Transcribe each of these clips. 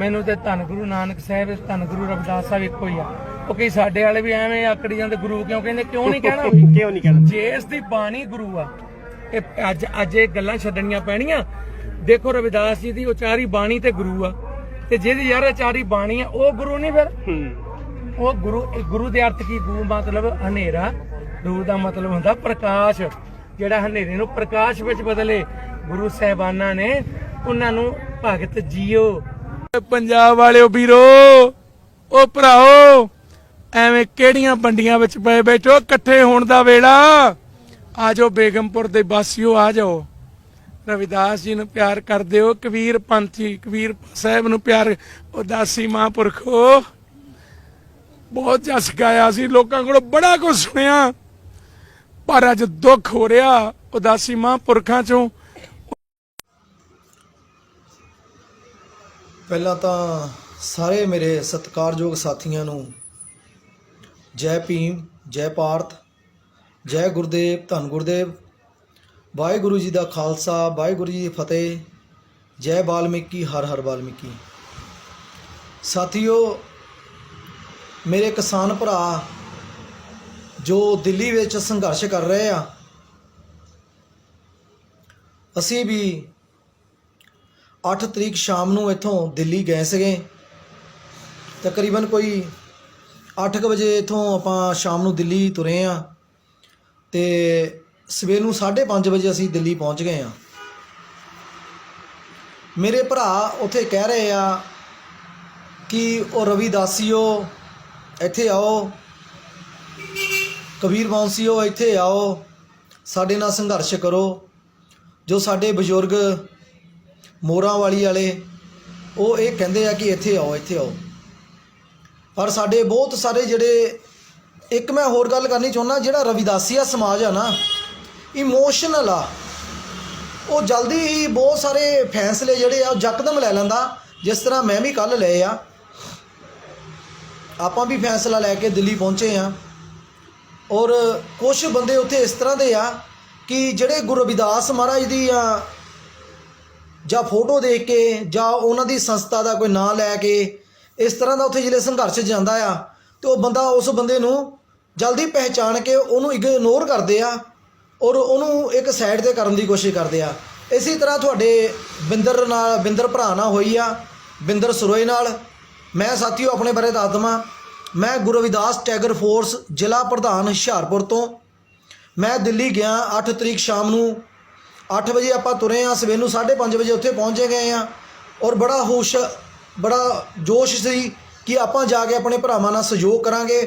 ਮੈਨੂੰ ਤੇ ਧੰਨ ਗੁਰੂ ਨਾਨਕ ਸਾਹਿਬ ਤੇ ਧੰਨ ਗੁਰੂ ਰਵਿਦਾਸ ਸਾਹਿਬ ਇੱਕੋ ਹੀ ਆ। ਉਹ ਕਈ ਸਾਡੇ ਵਾਲੇ ਵੀ ਐਵੇਂ ਆਕੜੀ ਜਾਂਦੇ ਗੁਰੂ ਕਿਉਂ ਕਹਿੰਦੇ ਕਿਉਂ ਨਹੀਂ ਕਹਿਣਾ? ਕਿਉਂ ਨਹੀਂ ਕਹਿਣਾ? ਜੇ ਇਸ ਦੀ ਬਾਣੀ ਗੁਰੂ ਆ ਇਹ ਅੱਜ ਅੱਜ ਇਹ ਗੱਲਾਂ ਛੱਡਣੀਆਂ ਪੈਣੀਆਂ। ਦੇਖੋ ਰਵਿਦਾਸ ਜੀ ਦੀ ਉਚਾਰੀ ਬਾਣੀ ਤੇ ਗੁਰੂ ਆ। ਤੇ ਜਿਹਦੀ ਯਾਰ ਉਚਾਰੀ ਬਾਣੀ ਆ ਉਹ ਗੁਰੂ ਨਹੀਂ ਫਿਰ? ਉਹ ਗੁਰੂ ਗੁਰੂ ਦੇ ਅਰਥ ਕੀ? ਗੁਰੂ ਮਤਲਬ ਹਨੇਰਾ। ਗੁਰੂ ਦਾ ਮਤਲਬ ਹੁੰਦਾ ਪ੍ਰਕਾਸ਼। ਜਿਹੜਾ ਹਨੇਰੇ ਨੂੰ ਪ੍ਰਕਾਸ਼ ਵਿੱਚ ਬਦਲੇ ਗੁਰੂ ਸਾਹਿਬਾਨਾਂ ਨੇ ਉਹਨਾਂ ਨੂੰ ਭਗਤ ਜੀਓ। ਪੰਜਾਬ ਵਾਲਿਓ ਵੀਰੋ, ਉਹ ਭਰਾਓ, ਐਵੇਂ ਕਿਹੜੀਆਂ ਬੰਡੀਆਂ ਵਿੱਚ ਪਏ ਬੈਠੋ, ਇਕੱਠੇ ਹੋਣ ਦਾ ਵੇਲਾ। ਆ ਬੇਗਮਪੁਰ ਦੇ ਵਾਸੀਓ, ਆ ਜਾਓ। ਰਵਿਦਾਸ ਜੀ ਨੂੰ ਪਿਆਰ ਕਰਦੇ ਹੋ, ਕਬੀਰ ਪੰਥੀ ਕਬੀਰ ਸਾਹਿਬ ਨੂੰ ਪਿਆਰ, ਉਦਾਸੀ ਮਹਾਂਪੁਰਖੋ ਬਹੁਤ ਜਸ ਗਾਇਆ ਸੀ, ਲੋਕਾਂ ਕੋਲੋਂ ਬੜਾ ਕੁਝ ਸੁਣਿਆ। ਪਰ ਅੱਜ ਦੁੱਖ ਹੋ ਰਿਹਾ ਉਦਾਸੀ ਮਹਾਂਪੁਰਖਾਂ ਚੋਂ। ਪਹਿਲਾਂ ਤਾਂ ਸਾਰੇ ਮੇਰੇ ਸਤਿਕਾਰਯੋਗ ਸਾਥੀਆਂ ਨੂੰ ਜੈ ਭੀਮ, ਜੈ ਭਾਰਤ ਜੈ ਗੁਰਦੇਵ, ਧੰਨ ਗੁਰਦੇਵ, ਵਾਹਿਗੁਰੂ ਜੀ ਦਾ ਖਾਲਸਾ, ਵਾਹਿਗੁਰੂ ਜੀ ਦੀ ਫਤਿਹ, ਜੈ ਵਾਲਮੀਕੀ ਹਰ ਹਰ ਵਾਲਮੀਕੀ ਸਾਥੀਓ, ਮੇਰੇ ਕਿਸਾਨ ਭਰਾ ਜੋ ਦਿੱਲੀ ਵਿੱਚ ਸੰਘਰਸ਼ ਕਰ ਰਹੇ ਆ, ਅਸੀਂ ਵੀ 8 ਤਰੀਕ ਸ਼ਾਮ ਨੂੰ ਇੱਥੋਂ ਦਿੱਲੀ ਗਏ ਸੀਗੇ। ਤਕਰੀਬਨ ਕੋਈ 8:00 ਵਜੇ ਇੱਥੋਂ ਆਪਾਂ ਸ਼ਾਮ ਨੂੰ ਦਿੱਲੀ ਤੁਰੇ ਆ ਤੇ ਸਵੇਰ ਨੂੰ 5:30 ਵਜੇ ਅਸੀਂ ਦਿੱਲੀ ਪਹੁੰਚ ਗਏ ਆ। ਮੇਰੇ ਭਰਾ ਉੱਥੇ ਕਹਿ ਰਹੇ ਆ ਕਿ ਉਹ ਰਵਿਦਾਸੀਓ ਇੱਥੇ ਆਓ। ਕਬੀਰ ਬਾਂਸੀਓ, ਇੱਥੇ ਆਓ। ਸਾਡੇ ਨਾਲ ਸੰਘਰਸ਼ ਕਰੋ। ਜੋ ਸਾਡੇ ਬਜ਼ੁਰਗ ਮੋਰਾਂ ਵਾਲੀ ਵਾਲੇ, ਉਹ ਇਹ ਕਹਿੰਦੇ ਆ ਕਿ ਇੱਥੇ ਆਓ ਇੱਥੇ ਆਓ। ਪਰ ਸਾਡੇ ਬਹੁਤ ਸਾਰੇ ਜਿਹੜੇ, ਇੱਕ ਮੈਂ ਹੋਰ ਗੱਲ ਕਰਨੀ ਚਾਹੁੰਦਾ, ਜਿਹੜਾ ਰਵਿਦਾਸੀਆ ਸਮਾਜ ਆ ਨਾ ਇਮੋਸ਼ਨਲ ਆ, ਉਹ ਜਲਦੀ ਹੀ ਬਹੁਤ ਸਾਰੇ ਫੈਸਲੇ ਜਿਹੜੇ ਆ, ਉਹ ਯਕਦਮ ਲੈ ਲੈਂਦਾ, ਜਿਸ ਤਰ੍ਹਾਂ ਮੈਂ ਵੀ ਕੱਲ ਲਏ ਆ। ਆਪਾਂ ਵੀ ਫੈਸਲਾ ਲੈ ਕੇ ਦਿੱਲੀ ਪਹੁੰਚੇ ਆ। ਔਰ ਕੁਝ ਬੰਦੇ ਉੱਥੇ ਇਸ ਤਰ੍ਹਾਂ ਦੇ ਆ, ਕਿ ਜਿਹੜੇ ਗੁਰੂ ਰਵਿਦਾਸ ਮਹਾਰਾਜ ਦੀ ਆ ਜਾਂ ਫੋਟੋ ਦੇਖ ਕੇ ਜਾਂ ਉਹਨਾਂ ਦੀ ਸੰਸਥਾ ਦਾ ਕੋਈ ਨਾਂ ਲੈ ਕੇ ਇਸ ਤਰ੍ਹਾਂ ਦਾ ਉੱਥੇ ਜਿਹੜੇ ਸੰਘਰਸ਼ ਜਾਂਦਾ ਆ ਤੇ ਉਹ ਬੰਦਾ ਉਸ ਬੰਦੇ ਨੂੰ ਜਲਦੀ ਪਹਿਚਾਣ ਕੇ ਉਹਨੂੰ ਇਗਨੋਰ ਕਰਦੇ ਆ ਔਰ ਉਹਨੂੰ ਇੱਕ ਸਾਈਡ ਤੇ ਕਰਨ ਦੀ ਕੋਸ਼ਿਸ਼ ਕਰਦੇ ਆ। ਇਸੇ ਤਰ੍ਹਾਂ ਤੁਹਾਡੇ ਬਿੰਦਰ ਨਾਲ, ਬਿੰਦਰ ਭਰਾ ਨਾਲ ਹੋਈ ਆ, ਬਿੰਦਰ ਸਰੋਏ ਨਾਲ। ਮੈਂ ਸਾਥੀਓ ਆਪਣੇ ਬਾਰੇ ਦੱਸ ਦਵਾਂ। ਮੈਂ ਗੁਰੂ ਰਵਿਦਾਸ ਟੈਗਰ ਫੋਰਸ ਜ਼ਿਲ੍ਹਾ ਪ੍ਰਧਾਨ ਹੁਸ਼ਿਆਰਪੁਰ ਤੋਂ। ਮੈਂ ਦਿੱਲੀ ਗਿਆ 8 ਤਰੀਕ ਸ਼ਾਮ ਨੂੰ। 8 ਵਜੇ ਆਪਾਂ ਤੁਰੇ ਆ ਸਵੇਰ ਨੂੰ 5:30 ਵਜੇ ਉੱਥੇ ਪਹੁੰਚੇ ਗਏ ਆ ਔਰ ਬੜਾ ਹੋਸ਼, ਬੜਾ ਜੋਸ਼ ਸੀ ਕਿ ਆਪਾਂ ਜਾ ਕੇ ਆਪਣੇ ਭਰਾਵਾਂ ਨਾਲ ਸਹਿਯੋਗ ਕਰਾਂਗੇ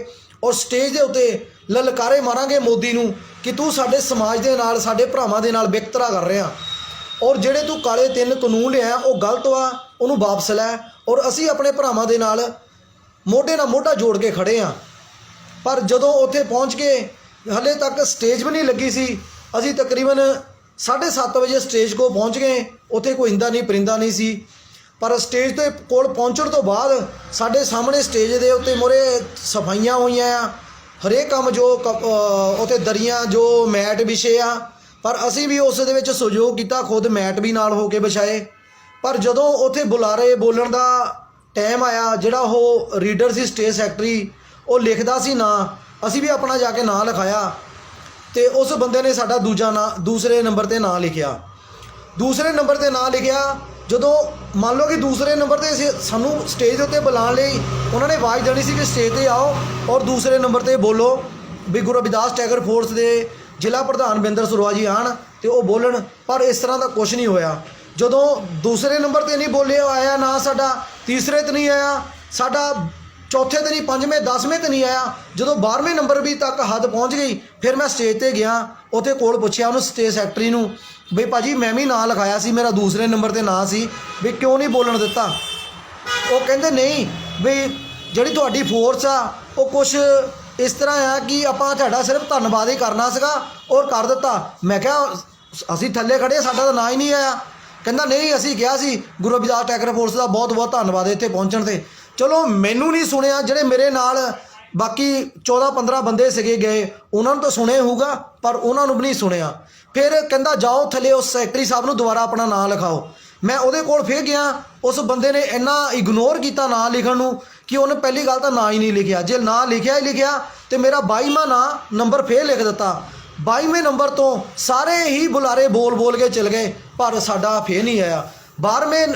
ਔਰ ਸਟੇਜ ਦੇ ਉੱਤੇ ਲਲਕਾਰੇ ਮਾਰਾਂਗੇ ਮੋਦੀ ਨੂੰ ਕਿ ਤੂੰ ਸਾਡੇ ਸਮਾਜ ਦੇ ਨਾਲ, ਸਾਡੇ ਭਰਾਵਾਂ ਦੇ ਨਾਲ ਵਿਤਕਰਾ ਕਰ ਰਿਹਾ। ਔਰ ਜਿਹੜੇ ਤੂੰ ਕਾਲੇ ਤਿੰਨ ਕਾਨੂੰਨ ਲਿਆ, ਉਹ ਗਲਤ ਵਾ, ਉਹਨੂੰ ਵਾਪਸ ਲੈ ਔਰ ਅਸੀਂ ਆਪਣੇ ਭਰਾਵਾਂ ਦੇ ਨਾਲ ਮੋਢੇ ਨਾਲ ਮੋਢਾ ਜੋੜ ਕੇ ਖੜੇ ਆ। ਪਰ ਜਦੋਂ ਉੱਥੇ ਪਹੁੰਚ ਕੇ, ਹਲੇ ਤੱਕ ਸਟੇਜ ਵੀ ਨਹੀਂ ਲੱਗੀ ਸੀ, ਅਸੀਂ ਤਕਰੀਬਨ 7:30 ਵਜੇ ਸਟੇਜ ਕੋ ਪਹੁੰਚ ਗਏ। ਉੱਥੇ ਕੋਈ ਇੰਦਾ ਨਹੀਂ, ਪਰਿੰਦਾ ਨਹੀਂ ਸੀ। ਪਰ ਸਟੇਜ ਤੇ ਕੋਲ ਪਹੁੰਚਣ ਤੋਂ ਬਾਅਦ ਸਾਡੇ ਸਾਹਮਣੇ ਸਟੇਜ ਦੇ ਉੱਤੇ ਮੋਰੇ ਸਫਾਈਆਂ ਹੋਈਆਂ ਆ। ਹਰੇਕ ਕੰਮ ਜੋ ਕ- ਉੱਥੇ ਦਰੀਆਂ, ਜੋ ਮੈਟ ਵਿਛੇ ਆ। ਪਰ ਅਸੀਂ ਵੀ ਉਸ ਦੇ ਵਿੱਚ ਸਹਿਯੋਗ ਕੀਤਾ, ਖੁਦ ਮੈਟ ਵੀ ਨਾਲ ਹੋ ਕੇ ਵਿਛਾਏ। ਪਰ ਜਦੋਂ ਉੱਥੇ ਬੁਲਾਰੇ ਬੋਲਣ ਦਾ ਟਾਈਮ ਆਇਆ, ਜਿਹੜਾ ਉਹ ਰੀਡਰ ਸੀ, ਸਟੇਜ ਸੈਕਟਰੀ, ਉਹ ਲਿਖਦਾ ਸੀ ਨਾਂ, ਅਸੀਂ ਵੀ ਆਪਣਾ ਜਾ ਕੇ ਨਾਂ ਲਿਖਾਇਆ। ਤੇ ਉਸ ਬੰਦੇ ਨੇ ਸਾਡਾ ਦੂਜਾ ਨਾਂ, ਦੂਸਰੇ ਨੰਬਰ ਤੇ ਨਾਂ ਲਿਖਿਆ। ਦੂਸਰੇ ਨੰਬਰ ਤੇ ਨਾਂ ਲਿਖਿਆ, ਜਦੋਂ ਮੰਨ ਲਓ ਕਿ ਦੂਸਰੇ ਨੰਬਰ ਤੇ ਅਸੀਂ ਸਾਨੂੰ ਸਟੇਜ ਦੇ ਉੱਤੇ ਬੁਲਾਉਣ ਲਈ ਉਹਨਾਂ ਨੇ ਆਵਾਜ਼ ਦੇਣੀ ਸੀ ਕਿ ਸਟੇਜ ਤੇ ਆਓ ਔਰ ਦੂਸਰੇ ਨੰਬਰ ਤੇ ਬੋਲੋ ਵੀ ਗੁਰੂ ਰਵਿਦਾਸ ਟੈਗਰ ਫੋਰਸ ਦੇ ਜ਼ਿਲ੍ਹਾ ਪ੍ਰਧਾਨ ਬਿੰਦਰ ਸਰਵਾ ਜੀ ਆਣ ਤੇ ਉਹ ਬੋਲਣ, ਪਰ ਇਸ ਤਰ੍ਹਾਂ ਦਾ ਕੁਝ ਨਹੀਂ ਹੋਇਆ। ਜਦੋਂ ਦੂਸਰੇ ਨੰਬਰ ਤੇ ਨਹੀਂ ਬੋਲਿਆ, ਆਇਆ ਨਾ ਸਾਡਾ, ਤੀਸਰੇ ਤੇ ਨਹੀਂ ਆਇਆ, ਸਾਡਾ ਚੌਥੇ ਤੇ ਨਹੀਂ ਪੰਜਵੇਂ 10ਵੇਂ ਤੇ ਨਹੀਂ ਆਇਆ। ਜਦੋਂ 12ਵੇਂ ਨੰਬਰ ਵੀ ਤੱਕ ਹੱਦ ਪਹੁੰਚ ਗਈ, ਫਿਰ ਮੈਂ ਸਟੇਜ ਤੇ ਗਿਆ ਉਹਦੇ ਕੋਲ ਪੁੱਛਿਆ ਉਹਨੂੰ ਸਟੇਜ ਸੈਕਟਰੀ ਨੂੰ, ਬਈ ਭਾਜੀ ਮੈਂ ਵੀ ਨਾਂ ਲਿਖਾਇਆ ਸੀ, ਮੇਰਾ ਦੂਸਰੇ ਨੰਬਰ ਤੇ ਨਾਂ ਸੀ ਵੀ ਕਿਉਂ ਨਹੀਂ ਬੋਲਣ ਦਿੱਤਾ? ਉਹ ਕਹਿੰਦੇ, ਨਹੀਂ ਵੀ ਜਿਹੜੀ ਤੁਹਾਡੀ ਫੋਰਸ ਆ, ਉਹ ਕੁਝ ਇਸ ਤਰ੍ਹਾਂ ਆ ਕਿ ਆਪਾਂ ਤੁਹਾਡਾ ਸਿਰਫ ਧੰਨਵਾਦ ਹੀ ਕਰਨਾ ਸੀਗਾ ਔਰ ਕਰ ਦਿੱਤਾ। ਮੈਂ ਕਿਹਾ, ਅਸੀਂ ਥੱਲੇ ਖੜੇ ਸਾਡਾ ਤਾਂ ਨਾਂ ਹੀ ਨਹੀਂ ਆਇਆ। ਕਹਿੰਦਾ, ਨਹੀਂ, ਅਸੀਂ ਕਿਹਾ ਸੀ, ਗੁਰੂ ਰਵਿਦਾਸ ਟੈਕਰ ਫੋਰਸ ਦਾ ਬਹੁਤ ਬਹੁਤ ਧੰਨਵਾਦ ਇੱਥੇ ਪਹੁੰਚਣ ਤੇ। ਚਲੋ ਮੈਨੂੰ ਨਹੀਂ ਸੁਣਿਆ, ਜਿਹੜੇ ਮੇਰੇ ਨਾਲ ਬਾਕੀ 14 15 ਬੰਦੇ ਸੀਗੇ ਗਏ, ਉਹਨਾਂ ਨੂੰ ਤਾਂ ਸੁਣਿਆ ਹੋਊਗਾ, ਪਰ ਉਹਨਾਂ ਨੂੰ ਵੀ ਨਹੀਂ ਸੁਣਿਆ। ਫਿਰ ਕਹਿੰਦਾ, ਜਾਓ ਥੱਲੇ ਉਸ ਸੈਕਟਰੀ ਸਾਹਿਬ ਨੂੰ ਦੁਬਾਰਾ ਆਪਣਾ ਨਾਮ ਲਿਖਾਓ। ਮੈਂ ਉਹਦੇ ਕੋਲ ਫੇਰ ਗਿਆ, ਉਸ ਬੰਦੇ ਨੇ ਇੰਨਾ ਇਗਨੋਰ ਕੀਤਾ ਨਾਂ ਲਿਖਣ ਨੂੰ ਕਿ ਉਹਨੇ ਪਹਿਲੀ ਗੱਲ ਤਾਂ ਨਾਂ ਹੀ ਨਹੀਂ ਲਿਖਿਆ। ਜੇ ਨਾਂ ਲਿਖਿਆ ਹੀ ਲਿਖਿਆ, ਤੇ ਮੇਰਾ 22ਵਾਂ ਨਾਂ ਨੰਬਰ ਫੇਰ ਲਿਖ ਦਿੱਤਾ। 22ਵੇਂ ਨੰਬਰ ਤੋਂ ਸਾਰੇ ਹੀ ਬੁਲਾਰੇ ਬੋਲ ਬੋਲ ਕੇ ਚਲ ਗਏ, ਪਰ ਸਾਡਾ ਫੇਰ ਨਹੀਂ ਆਇਆ। 12ਵੇਂ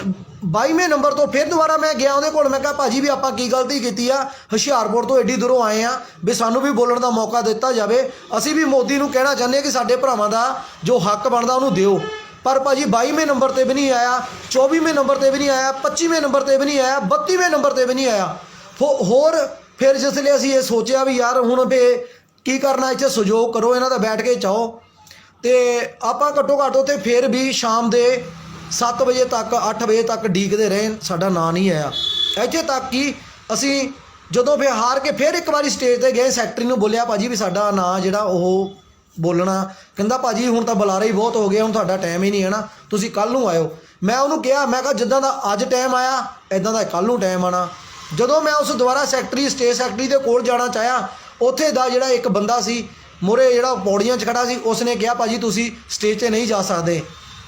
22ਵੇਂ ਨੰਬਰ ਤੋਂ ਫਿਰ ਦੁਬਾਰਾ ਮੈਂ ਗਿਆ ਉਹਦੇ ਕੋਲ, ਮੈਂ ਕਿਹਾ ਭਾਜੀ ਵੀ ਆਪਾਂ ਕੀ ਗਲਤੀ ਕੀਤੀ ਆ? ਹੁਸ਼ਿਆਰਪੁਰ ਤੋਂ ਐਡੀ ਦੂਰੋਂ ਆਏ ਆ ਵੀ ਸਾਨੂੰ ਵੀ ਬੋਲਣ ਦਾ ਮੌਕਾ ਦਿੱਤਾ ਜਾਵੇ। ਅਸੀਂ ਵੀ ਮੋਦੀ ਨੂੰ ਕਹਿਣਾ ਚਾਹੁੰਦੇ ਹਾਂ ਕਿ ਸਾਡੇ ਭਰਾਵਾਂ ਦਾ ਜੋ ਹੱਕ ਬਣਦਾ ਉਹਨੂੰ ਦਿਓ। ਪਰ ਭਾਜੀ 22ਵੇਂ ਨੰਬਰ ਤੇ ਵੀ ਨਹੀਂ ਆਇਆ 24ਵੇਂ ਨੰਬਰ ਤੇ ਵੀ ਨਹੀਂ ਆਇਆ 25ਵੇਂ ਨੰਬਰ ਤੇ ਵੀ ਨਹੀਂ ਆਇਆ 32ਵੇਂ ਨੰਬਰ ਤੇ ਵੀ ਨਹੀਂ ਆਇਆ। ਹੋ- ਹੋਰ ਫਿਰ ਜਿਸ ਲਈ ਅਸੀਂ ਇਹ ਸੋਚਿਆ ਵੀ ਯਾਰ ਹੁਣ ਵੀ ਕੀ ਕਰਨਾ, ਇੱਥੇ ਸਹਿਯੋਗ ਕਰੋ, ਇਹਨਾਂ ਦਾ ਬੈਠ ਕੇ ਚਾਹੋ। ਤੇ ਆਪਾਂ ਘੱਟੋ ਘੱਟ ਉੱਥੇ ਫਿਰ ਵੀ ਸ਼ਾਮ ਦੇ 7 ਵਜੇ ਤੱਕ 8 ਵਜੇ ਤੱਕ ਡੀਕਦੇ ਰਹੇ, ਸਾਡਾ ਨਾਂ ਨਹੀਂ ਆਇਆ। ਇੱਥੇ ਤੱਕ ਕਿ ਅਸੀਂ ਜਦੋਂ ਫਿਰ ਹਾਰ ਕੇ ਫਿਰ ਇੱਕ ਵਾਰੀ ਸਟੇਜ ਤੇ ਗਏ ਸੈਕਟਰੀ ਨੂੰ ਬੋਲਿਆ, ਭਾਜੀ ਵੀ ਸਾਡਾ ਨਾਂ ਜਿਹੜਾ ਉਹ ਬੋਲਣਾ। ਕਹਿੰਦਾ, ਭਾਜੀ, ਹੁਣ ਤਾਂ ਬੁਲਾਰੇ ਹੀ ਬਹੁਤ ਹੋ ਗਏ, ਹੁਣ ਤੁਹਾਡਾ ਟਾਈਮ ਹੀ ਨਹੀਂ ਹੈ ਨਾ, ਤੁਸੀਂ ਕੱਲ ਨੂੰ ਆਇਓ। ਮੈਂ ਉਹਨੂੰ ਕਿਹਾ, ਮੈਂ ਕਿਹਾ, ਜਿੱਦਾਂ ਦਾ ਅੱਜ ਟਾਈਮ ਆਇਆ ਇਦਾਂ ਦਾ ਕੱਲ ਨੂੰ ਟਾਈਮ ਆਣਾ ਜਦੋਂ ਮੈਂ ਉਸ ਦੁਆਰਾ ਸੈਕਟਰੀ ਸਟੇਜ ਸੈਕਟਰੀ ਦੇ ਕੋਲ ਜਾਣਾ ਚਾਹਿਆ, ਉੱਥੇ ਦਾ ਜਿਹੜਾ ਇੱਕ ਬੰਦਾ ਸੀ, ਮੋਰੇ ਜਿਹੜਾ ਪੌੜੀਆਂ 'ਚ ਖੜਾ ਸੀ, ਉਸਨੇ ਕਿਹਾ, ਭਾਜੀ, ਤੁਸੀਂ ਸਟੇਜ ਤੇ ਨਹੀਂ ਜਾ ਸਕਦੇ।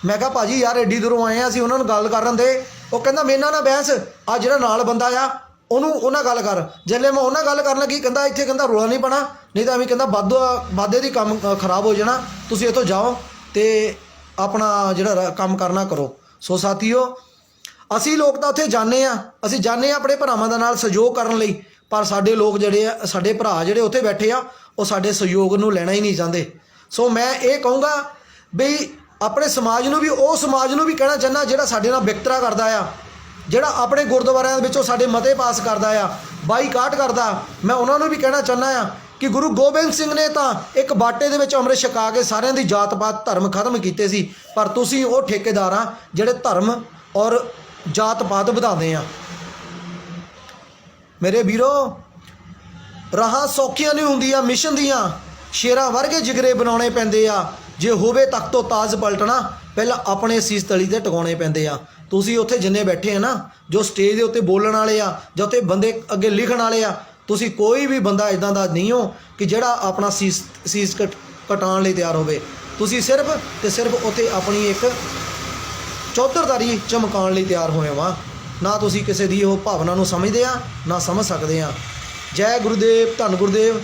ਮੈਂ ਕਿਹਾ ਭਾਜੀ ਯਾਰ ਐਡੀ ਦੂਰੋਂ ਆਏ ਆ ਅਸੀਂ ਉਹਨਾਂ ਨੂੰ ਗੱਲ ਕਰਨ ਦੇ। ਉਹ ਕਹਿੰਦਾ ਮੇਰੇ ਨਾਲ ਨਾ ਬਹਿਸ। ਆ ਜਿਹੜਾ ਨਾਲ ਬੰਦਾ ਆ ਉਹਨੂੰ ਉਹਨਾਂ ਗੱਲ ਕਰ। ਜਦੋਂ ਮੈਂ ਉਹਨਾਂ ਗੱਲ ਕਰਨ ਲੱਗੀ ਕਹਿੰਦਾ ਇੱਥੇ ਕਹਿੰਦਾ ਰੋਲਾ ਨਹੀਂ ਪਣਾ ਨਹੀਂ ਤਾਂ ਐਵੇਂ ਕਹਿੰਦਾ ਵਾਧੂ ਵਾਧੇ ਦੀ ਕੰਮ ਅ, ਖਰਾਬ ਹੋ ਜਾਣਾ। ਤੁਸੀਂ ਇੱਥੋਂ ਜਾਓ ਤੇ ਆਪਣਾ ਜਿਹੜਾ ਰ- ਕੰਮ ਕਰਨਾ ਕਰੋ। ਸੋ ਸਾਥੀਓ ਅਸੀਂ ਲੋਕ ਤਾਂ ਉੱਥੇ ਜਾਂਦੇ ਆ। ਅਸੀਂ ਜਾਂਦੇ ਆ ਆਪਣੇ ਭਰਾਵਾਂ ਦਾ ਨਾਲ ਸਹਿਯੋਗ ਕਰਨ ਲਈ। ਪਰ ਸਾਡੇ ਲੋਕ ਜਿਹੜੇ ਆ ਸਾਡੇ ਭਰਾ ਜਿਹੜੇ ਉੱਥੇ ਬੈਠੇ ਆ ਉਹ ਸਾਡੇ ਸਹਿਯੋਗ ਨੂੰ ਲੈਣਾ ਹੀ ਨਹੀਂ ਚਾਹੁੰਦੇ। ਸੋ ਮੈਂ ਇਹ ਕਹੂੰਗਾ ਵੀ ਆਪਣੇ ਸਮਾਜ ਨੂੰ ਵੀ, ਉਹ ਸਮਾਜ ਨੂੰ ਵੀ ਕਹਿਣਾ ਚਾਹੁੰਦਾ ਜਿਹੜਾ ਸਾਡੇ ਨਾਲ ਵਿਤਕਰਾ ਕਰਦਾ ਆ। ਜਿਹੜਾ ਆਪਣੇ ਗੁਰਦੁਆਰਿਆਂ ਦੇ ਵਿੱਚੋਂ ਸਾਡੇ ਮਤੇ ਪਾਸ ਕਰਦਾ ਆ, ਬਾਈਕਾਟ ਕਰਦਾ। ਮੈਂ ਉਹਨਾਂ ਨੂੰ ਵੀ ਕਹਿਣਾ ਚਾਹੁੰਦਾ ਆ ਕਿ ਗੁਰੂ ਗੋਬਿੰਦ ਸਿੰਘ ਨੇ ਤਾਂ ਇੱਕ ਬਾਟੇ ਦੇ ਵਿੱਚ ਅੰਮ੍ਰਿਤ ਛਕਾ ਕੇ ਸਾਰਿਆਂ ਦੀ ਜਾਤ ਪਾਤ, ਧਰਮ ਖਤਮ ਕੀਤੇ ਸੀ। ਪਰ ਤੁਸੀਂ ਉਹ ਠੇਕੇਦਾਰ ਆ ਜਿਹੜੇ ਧਰਮ ਔਰ ਜਾਤ ਪਾਤ ਵਧਾਉਂਦੇ ਆ। ਮੇਰੇ ਵੀਰੋ, ਰਾਹਾਂ ਸੌਖੀਆਂ ਨਹੀਂ ਹੁੰਦੀਆਂ, ਮਿਸ਼ਨ ਦੀਆਂ ਸ਼ੇਰਾਂ ਵਰਗੇ ਜਿਗਰੇ ਬਣਾਉਣੇ ਪੈਂਦੇ ਆ। ਜੇ ਹੋਵੇ ਤੱਕ ਤੋਂ ਤਾਜ ਪਲਟਣਾ, ਪਹਿਲਾਂ ਆਪਣੇ ਸੀਸ ਤਲੀ ਤੇ ਟਿਕਾਉਣੇ ਪੈਂਦੇ ਆ। ਤੁਸੀਂ ਉੱਥੇ ਜਿੰਨੇ ਬੈਠੇ ਆ ਨਾ, ਜੋ ਸਟੇਜ ਦੇ ਉੱਤੇ ਬੋਲਣ ਵਾਲੇ ਆ, ਜਾਂ ਉੱਥੇ ਬੰਦੇ ਅੱਗੇ ਲਿਖਣ ਵਾਲੇ ਆ, ਤੁਸੀਂ ਕੋਈ ਵੀ ਬੰਦਾ ਇਦਾਂ ਦਾ ਨਹੀਂ ਹੋ ਕਿ ਜਿਹੜਾ ਆਪਣਾ ਸੀਸ ਸੀਸ ਕਟਾਉਣ ਲਈ ਤਿਆਰ ਹੋਵੇ। ਤੁਸੀਂ ਸਿਰਫ ਤੇ ਸਿਰਫ ਉੱਥੇ ਆਪਣੀ ਇੱਕ ਚੌਧਰਦਾਰੀ ਚਮਕਾਉਣ ਲਈ ਤਿਆਰ ਹੋਏ ਵਾਂ। ਨਾ ਤੁਸੀਂ ਕਿਸੇ ਦੀ ਉਹ ਭਾਵਨਾ ਨੂੰ ਸਮਝਦੇ ਆ, ਨਾ ਸਮਝ ਸਕਦੇ ਆ। ਜੈ ਗੁਰਦੇਵ, ਧੰਨ ਗੁਰਦੇਵ।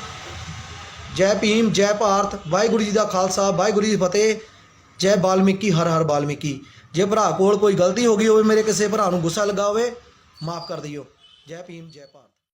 ਜੈ ਭੀਮ, ਜੈ ਭਾਰਤ, ਵਾਹਿਗੁਰੂ ਜੀ ਦਾ ਖਾਲਸਾ, ਵਾਹਿਗੁਰੂ ਜੀ ਫਤਿਹ, ਜੈ ਬਾਲਮੀਕੀ, ਹਰ ਹਰ ਬਾਲਮੀਕੀ। ਜੇ ਭਰਾ ਕੋਲ ਕੋਈ ਗਲਤੀ ਹੋ ਗਈ ਹੋਵੇ, ਮੇਰੇ ਕਿਸੇ ਭਰਾ ਨੂੰ ਗੁੱਸਾ ਲੱਗਾ ਹੋਵੇ, ਮਾਫ ਕਰ ਦਿਓ। ਜੈ ਭੀਮ, ਜੈ ਭਾਰਤ।